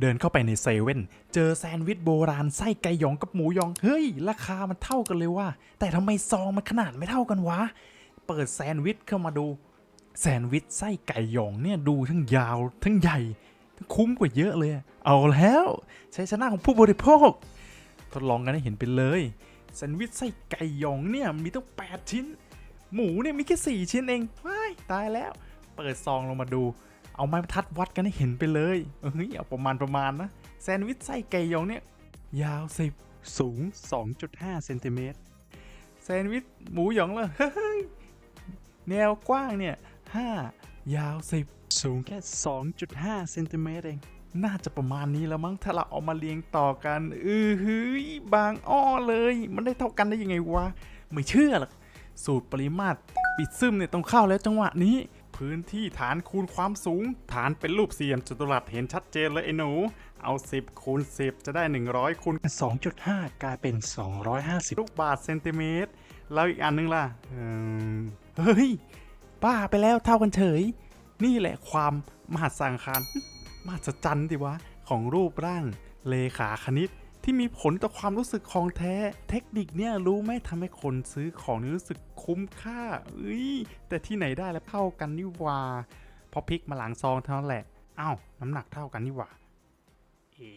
เดินเข้าไปในเซเว่นเจอแซนด์วิชโบราณไส้ไก่หยองกับหมูยอง เฮ้ย ราคามันเท่ากันเลยว่า แต่ทำไมซองมันขนาดไม่เท่ากันวะ เปิดแซนด์วิชเข้ามาดู แซนด์วิชไส้ไก่หยองเนี่ยดูทั้งยาวทั้งใหญ่ ทั้งคุ้มกว่าเยอะเลย เอาแล้วใช้ชนะของผู้บริโภค ทดลองกันให้เห็นไปเลย แซนด์วิชไส้ไก่หยองเนี่ยมีตั้ง8ชิ้น หมูเนี่ยมีแค่4ชิ้นเองว้ายตายแล้ว เปิดซองลงมาดู เอาไม้บรรทัดวัดกันให้เห็นไปเลยเฮ้ยเอาประมาณประมาณนะแซนด์วิชไส้ไก่หยองเนี่ยยาว 10 สูง 2.5เซนติเมตรแซนด์วิชหมูหยองเลยเฮ้ยแนวกว้างเนี่ย 5 ยาว 10 สูงแค่ 2.5เซนติเมตรเองน่าจะประมาณนี้แล้วมั้งถ้าเราเอามาเรียงต่อกัน อือหือบางอ้อเลย มันได้เท่ากันได้ยังไงวะ ไม่เชื่อหรอกสูตรปริมาตรปิดซึมเนี่ยต้องเข้าแล้วจังหวะนี้ พื้นที่ฐานคูณความสูง ฐานเป็นรูปสี่เหลี่ยมจัตุรัสเห็นชัดเจนเลยไอ้หนู เอา 10คูณ10 จะได้ 100คูณ2.5 กลายเป็น 250 ลูกบาทเซนติเมตร แล้วอีกอันนึงล่ะเอิ่มเฮ้ย บ้าไปแล้วเท่ากันเฉย นี่แหละความมหัศจรรย์คารมหัศจรรย์ดิวะ ของรูปร่างเลขาคณิต ที่มีผลต่อความรู้สึกของแท้ เทคนิคเนี่ยรู้ไหมทำให้คนซื้อของนี่รู้สึกคุ้มค่าเอ้ยแต่ที่ไหนได้แล้วเท่ากันนี่ว่าพอพลิกมาหลังซองเท่านั้นแหละอ้าวน้ำหนักเท่ากันนี่ว่าเอ๋